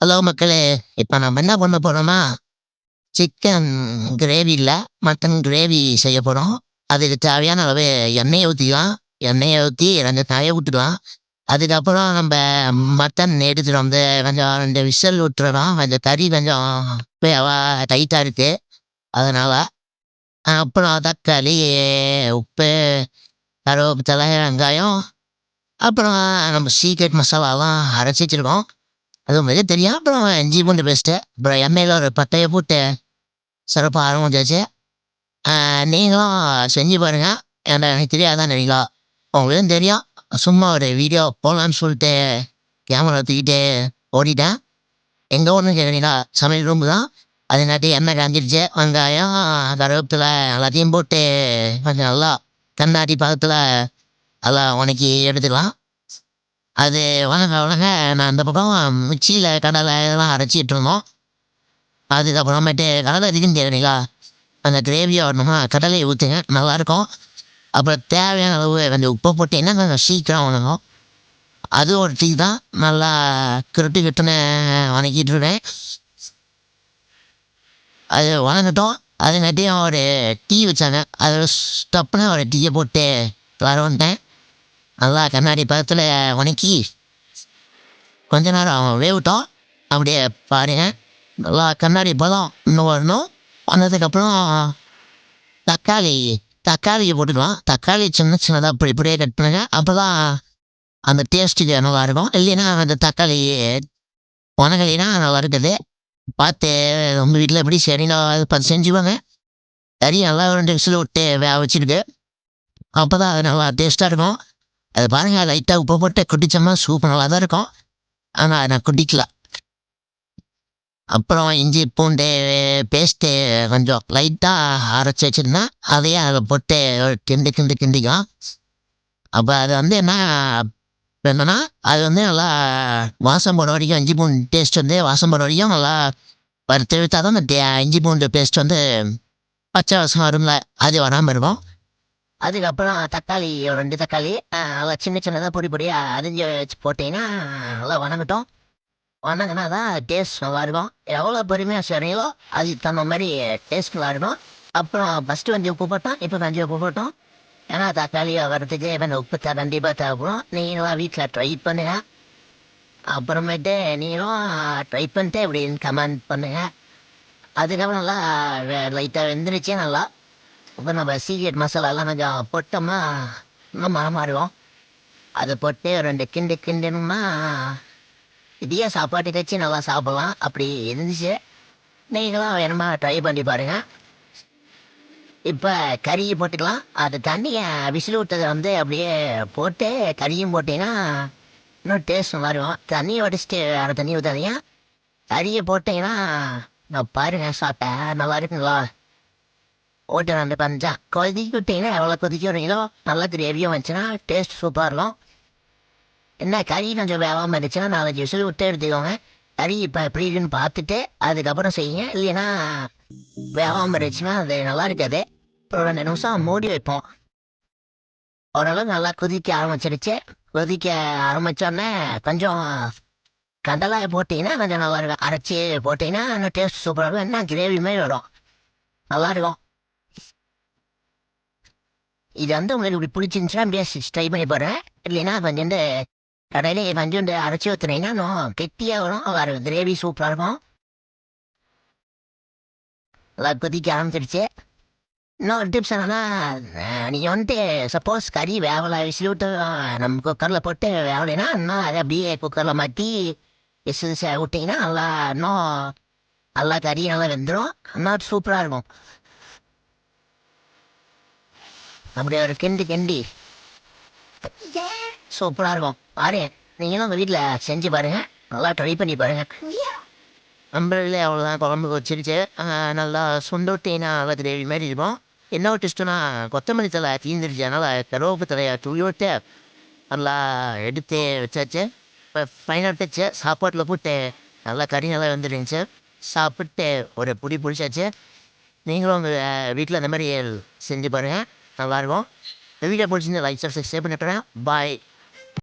Hello மக்களே இப்போ நம்ம என்ன பண்ண போகிறோமா சிக்கன் கிரேவியில் மட்டன் கிரேவி செய்ய போகிறோம் அதுக்கு தேவையான அளவு எண்ணெயை ஊற்றிக்கலாம் எண்ணெயை ஊற்றி ரெண்டு காயை விட்டுக்கலாம் அதுக்கப்புறம் நம்ம மட்டன் எடுத்துகிட்டு வந்து கொஞ்சம் ரெண்டு விசல் விட்டுறோம் கொஞ்சம் கறி கொஞ்சம் டைட்டாக இருக்குது அதனால் அப்புறம் தக்காளி உப்பு கருவேப்பிலை வெங்காயம் அப்புறம் நம்ம சீக்ரெட் மசாலாலாம் அரைச்சி வச்சுருக்கோம். அது உங்களுக்கு தெரியும் அப்புறம் அஞ்சு பூண்டு பேஸ்ட்டு அப்புறம் எண்ணெயில் ஒரு பட்டையை போட்டு சிறப்பாக ஆரம்பிச்சாச்சு நீங்களும் செஞ்சு பாருங்கள் ஏன்னா எனக்கு தெரியாதான் நினைங்களா உங்களுக்கும் தெரியும். சும்மா ஒரு வீடியோ போகலான்னு சொல்லிட்டு கேமரா தூக்கிட்டு ஓடிட்டேன். எங்கே ஒன்று கேட்குறீங்களா சமையல் ரூம் தான். அதுங்காட்டி எண்ணெய் காஞ்சிருச்சு. வெங்காயம் கருவேப்பிலை எல்லாத்தையும் போட்டு கொஞ்சம் நல்லா கண்ணாடி பக்கத்தில் நல்லா உனக்கி எடுத்துக்கலாம். அது வணங்க வணங்க நான் அந்த பக்கம் மிக்சியில் கடலை இதெல்லாம் அரைச்சிட்டு இருந்தோம். அதுக்கப்புறமேட்டு கடலை இருக்குன்னு தெரியுங்களா அந்த கிரேவியை வரணுமா? கடலையை ஊற்றுங்க நல்லாயிருக்கும் அப்புறம் தேவையான அளவு கொஞ்சம் உப்பை போட்டிங்கன்னா கொஞ்சம் சீக்கிரம் வணங்கும். அது ஒரு டீ தான். நல்லா கிருட்டு கிட்டுன்னு வணக்கிட்டு இருக்கேன். அது வணங்கட்டும். அதுங்காட்டியும் ஒரு டீ வச்சாங்க. அது ஸ்டப்புன்னு ஒரு டீயை போட்டு வர வந்துட்டேன் நல்லா கண்ணாடி பக்கத்தில் உனக்கி கொஞ்ச நேரம் வேவிட்டோம் அப்படியே பாருங்க. நல்லா கண்ணாடி பதம் இன்னும் வரணும். வந்ததுக்கப்புறம் தக்காளி தக்காளி போட்டுக்கலாம். தக்காளி சின்ன சின்னதாக இப்படி இப்படியே கட் பண்ணுங்க. அப்போ தான் அந்த டேஸ்ட்டுக்கு நல்லாயிருக்கும் இல்லைன்னா அந்த தக்காளி உனகலினா நல்லா இருக்குது. பார்த்து உங்கள் வீட்டில் எப்படி சரினா அது பார்த்து செஞ்சுவாங்க கறி நல்லா ரெண்டு விசில் விட்டு வே வச்சுருக்கு. அப்போ தான் அது நல்லா டேஸ்ட்டாக இருக்கும். அது பாருங்க லைட்டாக உப்பு போட்டு குடித்தோம்னா சூப்பர் நல்லா தான் இருக்கும். ஆனால் நான் குடிக்கல. அப்புறம் இஞ்சி பூண்டு பேஸ்ட்டு கொஞ்சம் லைட்டாக அரைச்சி வச்சுருந்தா அதையே அதில் போட்டு கிண்டு கிண்டு கிண்டிக்கும். அப்போ அது வந்து என்ன என்னன்னா அது வந்து நல்லா வாசம் போட வரைக்கும் இஞ்சி பூண்டு டேஸ்ட் வந்து வாசம் போட வரைக்கும் நல்லா வறுத்து விட்டால் தான் அந்த இஞ்சி பூண்டு பேஸ்ட் வந்து பச்சை வாசம் வரும்ல அது வராமல் இருக்கும். அதுக்கப்புறம் தக்காளி ஒரு ரெண்டு தக்காளி நல்லா சின்ன சின்னதாக பொடி பொடியாக அரிஞ்சு வச்சு போட்டிங்கன்னா நல்லா வணங்கட்டும். வணங்கினா தான் டேஸ்ட் நல்லாயிருக்கும் எவ்வளோ பொறுமையாக செய்கிறீங்களோ அதுக்கு தகுந்த மாதிரி டேஸ்ட் நல்லாயிருக்கும் அப்புறம் ஃபஸ்ட்டு வந்து உப்பு போட்டோம் இப்போ கொஞ்சம் உப்பு போட்டோம். ஏன்னா தக்காளி வரதுக்கு இப்போ உப்பு த கண்டிப்பாக தேவைப்படும். நீங்களாம் வீட்டில் ட்ரை பண்ணுங்க. அப்புறமேட்டு நீங்களும் ட்ரை பண்ணிட்டு இப்படின்னு கமெண்ட் பண்ணுங்கள் அதுக்கப்புறம் நல்லா லைட்டாக வெந்துருச்சு நல்லா. இப்போ நம்ம சீக்ரெட் மசாலாலாம் கொஞ்சம் போட்டோம்னா இன்னும் மரமாடுவோம் அதை போட்டு ரெண்டு கிண்டு கிண்டுன்னா இதையே சாப்பாட்டு கட்சி நல்லா சாப்பிட்லாம். அப்படி இருந்துச்சு. நீங்களும் வேணுமா ட்ரை பண்ணி பாருங்கள் இப்போ கறியை போட்டுக்கலாம். அது தண்ணியை விசில் விட்டதை வந்து அப்படியே போட்டு கறியும் போட்டிங்கன்னா இன்னும் டேஸ்ட் மாறுவோம் தண்ணியை வடிச்சிட்டு வேறு தண்ணி ஊற்றாதீங்க கறியை போட்டிங்கன்னா நான் பாருங்கள் சாப்பிட்டேன். நல்லா இருக்குங்களா? ஓட்டு ரெண்டு பஞ்சா கொதிக்க விட்டீங்கன்னா எவ்வளோ கொதிக்க வரீங்களோ நல்லா கிரேவியும் வந்துச்சுன்னா டேஸ்ட் சூப்பராக இருக்கும் என்ன கறி கொஞ்சம் வேகமாக இருந்துச்சுன்னா நாலஞ்சு விசில் விட்டு எடுத்துக்கோங்க கறி இப்போ எப்படி இருக்குன்னு பார்த்துட்டு அதுக்கப்புறம் செய்யுங்க இல்லைன்னா வேகாமல் இருந்துச்சுன்னா அது நல்லா இருக்காது ஒரு ரெண்டு நிமிஷம் மூடி வைப்போம் ஓரளவு நல்லா கொதிக்க ஆரம்பிச்சிருச்சு கொதிக்க ஆரம்பித்தோடனே கொஞ்சம் கடலை போட்டிங்கன்னா கொஞ்சம் நல்லா இருக்கும் அரைச்சி போட்டிங்கன்னா இன்னும் டேஸ்ட் சூப்பராக இருக்கும் என்ன கிரேவி மாதிரி வரும் நல்லாயிருக்கும் இது வந்து உங்களுக்கு இப்படி பிடிச்சிருந்துச்சுன்னா அப்படியே ட்ரை பண்ணி போடுறேன் இல்லைன்னா கொஞ்சம் இந்த கடையிலே வந்து இந்த அரைச்சி ஊற்றுனீங்கன்னா இன்னும் கெட்டியாக வரும். வேறு கிரேவி சூப்பராக இருக்கும். நல்லா கொதிக்க ஆரம்பிச்சிருச்சு. இன்னொரு டிப்ஸ் என்னன்னா நீங்கள் வந்துட்டு சப்போஸ் கறி வேவலை விசில் விட்டு நம்ம குக்கரில் போட்டு வேவலைன்னா இன்னும் அதை அப்படியே குக்கரில் மாற்றி விசில் விட்டிங்கன்னா நல்லா இன்னும் நல்லா கறி நல்லா வெந்துடும் இன்னும் சூப்பராக இருக்கும். அப்படியே ஒரு கிண்டி கிண்டி சூப்பராக இருக்கும். பாரு நீங்களும் உங்கள் வீட்டில் செஞ்சு பாருங்கள் நல்லா ட்ரை பண்ணி பாருங்கள் நம்மளே அவ்வளோதான் குழம்பு வச்சிருச்சு. நல்லா சுண்டோட்டினா நல்லா கிரேவி மாதிரி இருக்கும். என்ன ஒரு கொத்தமல்லி தலை தீந்துருச்சு. அதனால் கருவேப்பு தலையை துளி விட்டு நல்லா எடுத்து வச்சாச்சு. இப்போ ஃபைனல் டச்சு சாப்பாட்டில் போட்டு நல்லா கறி நல்லா வந்துருந்துச்சு. சாப்பிட்டு ஒரு புடி பிடிச்சாச்சு. நீங்களும் உங்கள் வீட்டில் அந்த மாதிரி செஞ்சு பாருங்கள் நல்லாயிருக்கும் இந்த வீடியோ பிடிச்சிருந்து லைக் சப்ஸ்கிரைப் பண்ணிட்டுறேன் பாய்